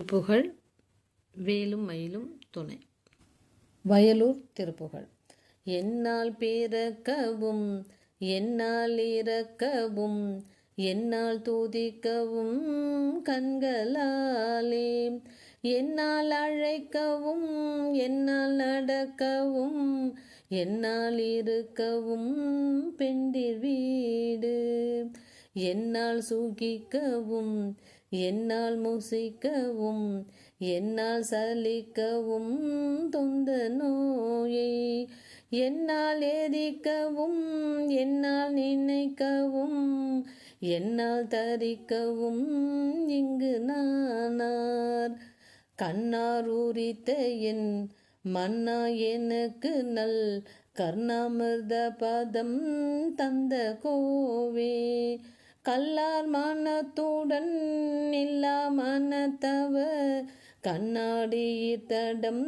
திருப்புகழ் வேலும் மயிலும் துணை. வயலூர் திருப்புகழ் என்னால் பிறக்கவும் என்னால் இறக்கவும் என்னால் தூதிக்கவும் கண்களாலே. என்னால் அழைக்கவும் என்னால் நடக்கவும் என்னால் இருக்கவும் பெண்டிர் வீடு. என்னால் சுகிக்கவும் என்னால் முசிக்கவும் என்னால் சலிக்கவும் தொந்த நோயை என்னால் எரிக்கவும் என்னால் நினைக்கவும் என்னால் தரிக்கவும் இங்கு நானார். கண்ணார் உரித்த என் மன்னா எனக்கு நல் கர்ணாமிர்த பதம் தந்த கோவே கல்லார் மனத்துடன் இல்லா மனத்தவ கண்ணாடியிர் தடம்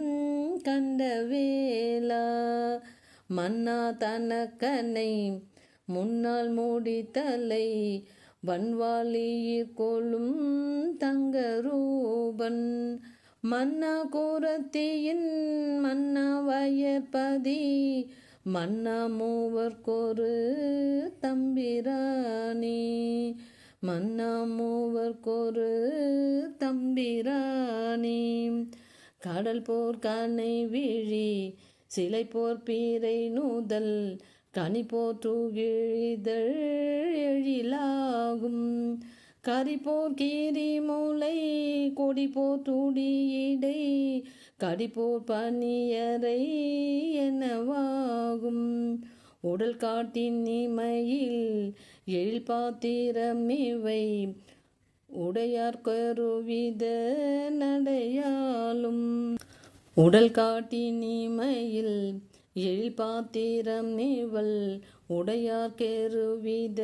கண்ட வேலா மன்னா தனக்கனை முன்னால் மூடித்தலை வன்வாளியிர் கொள்ளும் தங்க ரூபன் மன்னா கூரத்தியின் மன்னா வயற்பதி மன்னா மூவர்க்கொரு தம்பிரானே. மன்னா மூவர்க்கொரு தம்பிரானே. கடல் போர் கனை விழி சிலை போர் பீரை நூதல் கனி போற்றுகிழிதழ் எழில கரிப்போர் கீரி மூளை கொடிப்போர் போர் துடியிடை கடி போர் எனவாகும் உடல் காட்டின் இமையில் எழில் பாத்திரம் இவை உடையார் கருவித நடையாலும் உடல் காட்டின் இமையில் எழில் பாத்திரம் இவள் உடையார் கெருவித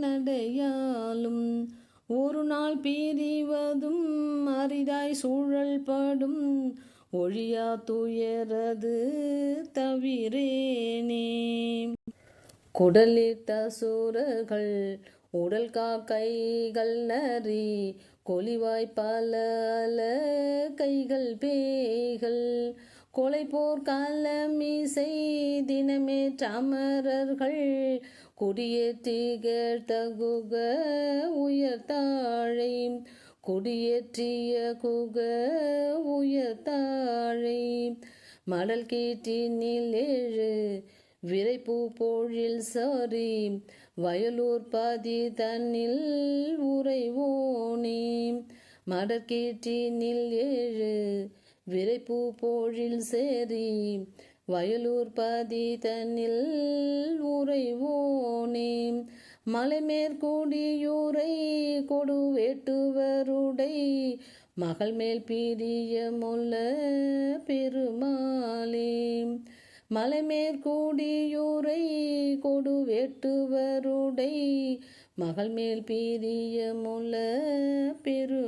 நடையாலும். ஒரு நாள் பிரிவதும் அரிதாய் சூழல் படும். ஒழியா துயரது தவிரேனே. குடலிட்ட சூரர்கள் உடல் காக்கைகள் நரி கொலிவாய் பல கைகள் பேய்கள். கொலை போர் காலமிசை தினமே சமரர்கள் குடியேற்றிகள் தகுக உயர்த்தாழை குடியேற்றிய குக உயர்த்தாழை மடல் கீட்டினில் ஏழு விரைப்பூ போழில் சாரி வயலூர் பாதி தன்னில் உறைவோனே மடற்கீட்டினில் ஏழு விரைப்பூ போழில் சேரி வயலூர் பாதி தன்னில் உறைவோனே மலைமேற்கூடியூரை கொடு வேட்டுவருடை மகள் மேல் பிரியமுள்ள பெருமாளே. மலைமேற்கூடியூரை கொடு வேட்டுவருடை மகள் மேல் பிரியமுள்ள பெரு